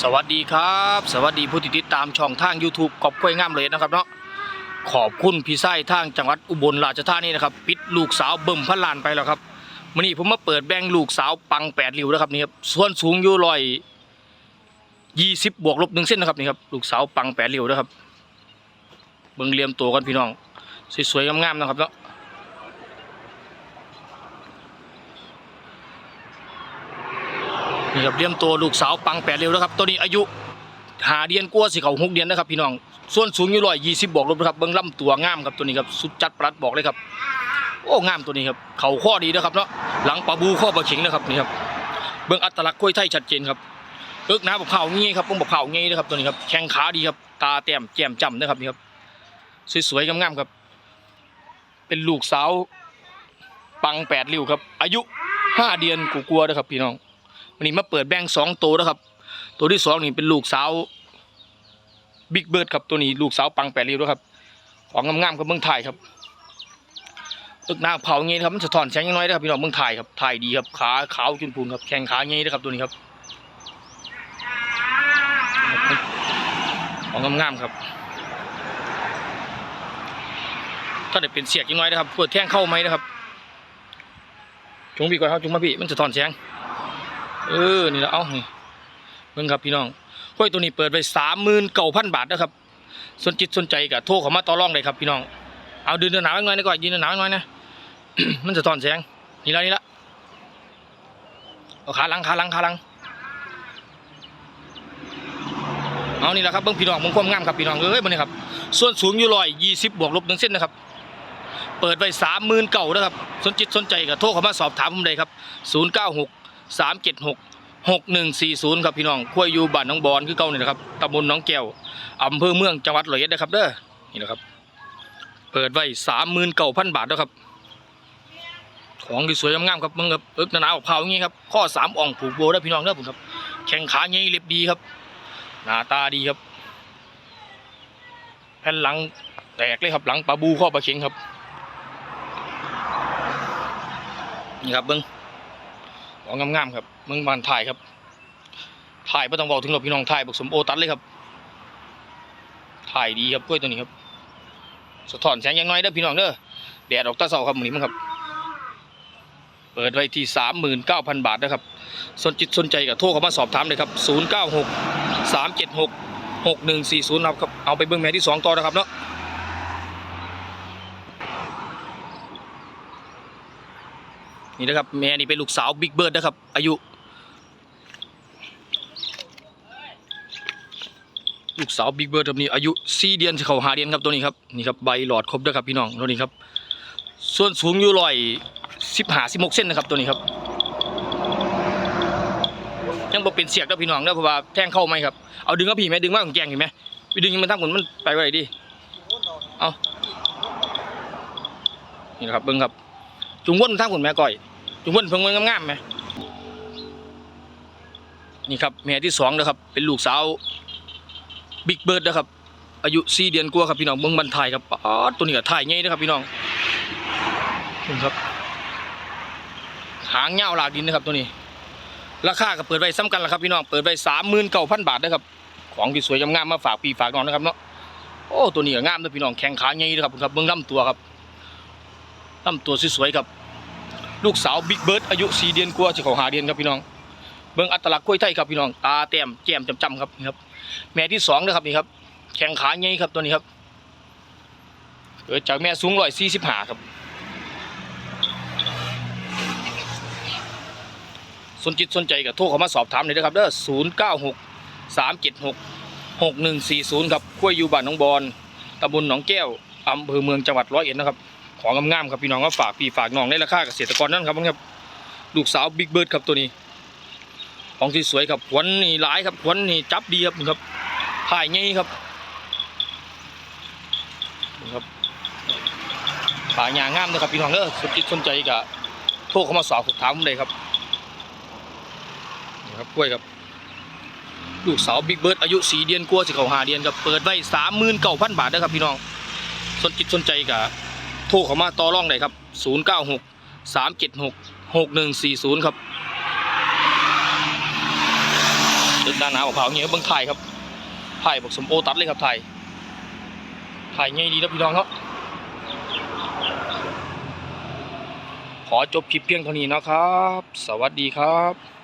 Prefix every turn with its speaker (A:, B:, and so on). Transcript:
A: สวัสดีครับ สวัสดีผู้ติดตามช่องทาง YouTube กอบกล้วยงามเลยนะครับเนาะขอบคุณพี่ไส้ทางจังหวัดอุบลราชธานีนะครับปิดลูกสาวเบิ่มพันลานไปแล้วครับมื่อนี้ผมมาเปิดแบงลูกสาวปังแปดริ้วนะครับนี่ครับส่วนสูงอยู่รอยยี่สิบบวกลบหนึ่งเส้นนะครับนี่ครับลูกสาวปังแปดริ้วนะครับเบิ่งเหลี่ยมตัวกันพี่น้องสวยๆงามๆนะครับเนาะ นี่ครับเลี้ยงตัวลูกสาวปังแปดเร็วแล้วครับตัวนี้อายุหาเดือนกว่าสิเขาหกเดือนนะครับพี่น้องส่วนสูงอยู่ร้อยยี่สิบบวกลบนะครับเบิ้งล่ำตัวงามครับตัวนี้ครับสุดจัดปลัดบอกเลยครับโอ้งามตัวนี้ครับเข่าข้อดีนะครับเนาะหลังปลาบูข้อปลาเข็งนะครับนี่ครับเบิ้งอัตลักษณ์กล้วยไทยชัดเจนครับเอิกน้ำบอกเผางี้ครับผมบอกเผางี้นะครับตัวนี้ครับแข้งขาดีครับตาแต้มแจ่มจ้ำนะครับนี่ครับสวยๆงามๆครับ เป็นลูกสาวปังแปดริ้วครับ อายุห้าเดือนกูกลัวนะครับพี่น้อง วันนี้มาเปิดแบ่งสองตัวนะครับ ตัวที่สองนี่เป็นลูกสาวบิ๊กเบิร์ดครับตัวนี้ลูกสาวปังแปดริ้วครับ ของงามๆกับเมืองไทยครับตึกหน้าเผาเงี้ยนะครับมันสะท้อนแสงยังน้อยนะครับพี่น้องเมืองไทยครับถ่ายดีครับขาขาวจุนพูนครับแข้งขาเงี้ยนะครับตัวนี้ครับของงามๆครับถ้าได้เป็นเสียกยังน้อยนะครับเพื่อแท่งเข้าไหมนะครับจงพี่ก่อนครับจงมาพี่มันสะท้อนแสง เออ นี่แหละเอานี่เบิ่งครับพี่น้องห้อยตัวนี้เปิดไปสามหมื่นเก้าพันบาทนะครับ สนจิตสนใจกับโทรเข้ามาต่อรองเลยครับพี่น้อง เอาดืนเดินหนาวหน่อยนะก่อนยืนเดินหนาวหน่อยนะ มันจะตอนแสง นี่ละนี่ละเอาขาลังขาลังขาลัง เอานี่แหละครับเบิ่งพี่น้องมงความงามครับพี่น้องเอ้ยมันนี่ครับ ส่วนสูงอยู่ร้อยยี่สิบบวกลบหนึ่งเส้นนะครับ เปิดไปสามหมื่นเก่านะครับ สนจิตสนใจกับโทรเข้ามาสอบถามผมเลยครับศูนย์เก้าหก สามเจ็ดหกหกหนึ่งสี่ศูนย์ครับพี่น้องขั้วอยู่บ้านน้องบอนคือเก่านี่นะครับตำบลน้องแก้วอำเภอเมืองจังหวัดร้อยเอ็ดนะครับเด้อนี่นะครับ เปิดไว้สามหมื่นเก้าพันบาทแล้วครับ ของที่สวยงามๆครับมึงครับเอิกหนาๆออกเผาอย่างงี้ครับข้อสามอ่องผูกโบได้พี่น้องเด้อผมครับ แข้งขาใหญ่เล็บดีครับ หน้าตาดีครับแผ่นหลังแตกเลยครับหลังปลาบูข้อปลาเข็งครับ นี่ครับเบิ้ง ของงามๆครับเมืองบานถ่ายครับถ่ายไม่ต้องบอกถึงหรอกพี่น้องถ่ายบอกสมโอตัดเลยครับถ่ายดีครับกล้วยตัวนี้ครับ สะท้อนแสงยังน้อยเด้อพี่น้องเด้อแดดออกตาเสาครับมือนี้มั้งครับ เปิดไว้ที่สามหมื่นเก้าพันบาทนะครับสนจิตสนใจกับโทรเข้ามาสอบถามเลยครับศูนย์เก้าหกสามเจ็ดหกหกหนึ่งสี่ศูนย์ครับ เอาไปเบิ้งแม่ที่สองต่อนะครับเนาะ นี่นะครับแม่นี่เป็นลูกสาวบิ๊กเบิร์ดนะครับ อายุ ลูกสาวบิ๊กเบิร์ดครับนี่อายุสี่เดือนเขาหาเดือนครับตัวนี้ครับนี่ครับใบหลอดครบด้วยครับพี่น้องตัวนี้ครับ ส่วนสูงอยู่รอยสิบห้าสิบหกเซนนะครับตัวนี้ครับยังบอกเป็นเสียกแล้วพี่น้องเด้อเพราะว่าแทงเข้าไหมครับเอาดึงก็พี่ไหมดึงว่าของแกงเห็นไหมไปดึงมันทั้งหมดมันไปไว้ดิเอานี่นะครับเบิ้งครับ จุงวนทั้งผลแม่ก้อย จุงวนเพิ่งมันงามๆไหมนี่ครับแม่ที่สองนะครับ เป็นลูกสาวบิ๊กเบิร์ดนะครับ อายุสี่เดือนกว่าครับพี่น้องเมืองบันทายครับป๊าดตัวนี้ก็ถ่ายง่ายนะครับพี่น้องนี่ครับ หางเงาหลากดินนะครับตัวนี้ ราคาก็เปิดไว้ซ้ำกันแหละครับพี่น้องเปิดไว้สามหมื่นเก้าพันบาทนะครับของที่สวยงามๆมาฝากพี่ฝากน้องนะครับเนาะโอ้ตัวนี้ก็งามเลยพี่น้องแข้งขาใหญ่นะครับครับเบื้องลำตัวครับ ลำตัวสวยๆครับ ลูกสาวบิ๊กเบิร์ดอายุสี่เดือนกว่าจะเขาหาเดือนครับพี่น้อง เบิ่งอัตลักษณ์กล้วยไทยครับพี่น้อง ตาแต้มแก้มจำๆครับนี่ครับ แม่ที่สองนะครับนี่ครับ แข้งขาใหญ่ครับตัวนี้ครับเกิดจากแม่สูงร้อยสี่สิบห้าครับ สนจิตสนใจกับโทรเข้ามาสอบถามเลยนะครับเด้อศูนย์เก้าหกสามเจ็ดหกหกหนึ่งสี่ศูนย์ครับกล้วยอยู่บ้านหนองบอนตำบลหนองแก้วอำเภอเมืองจังหวัดร้อยเอ็ดนะครับ ของงามๆครับพี่น้องก็ฝากพี่ฝากน้องในราคาเกษตรกรนั่นครับครับลูกสาวบิ๊กเบิร์ดครับตัวนี้ ของที่สวยครับขวัญนี่หลายครับขวัญนี่จับดีครับนี่ครับถ่ายง่ายครับนี่ครับถ่ายงางามนะครับพี่น้องเด้อสนจิตสนใจกับโทรเข้ามาสอบถามผมเลยครับนี่ครับกล้วยครับลูกสาวบิ๊กเบิร์ดอายุสี่เดือนกว่าสิเขาหาเดือนครับเปิดไว้สามหมื่นเก้าพันบาทนะครับพี่น้อง สนจิตสนใจกับ ทรเข้ามาต่อรองได้ครับ 096 376 6140 ครับตึกหน้าหนาวมะพร้าเงี้ยเบิ่งถ่ายครับถ่ายบอกสมโอตัดเลยครับถ่ายถ่ายง่ายดีนะพี่น้องครับ ขอจบคลิปเพียงเท่านี้นะครับ สวัสดีครับ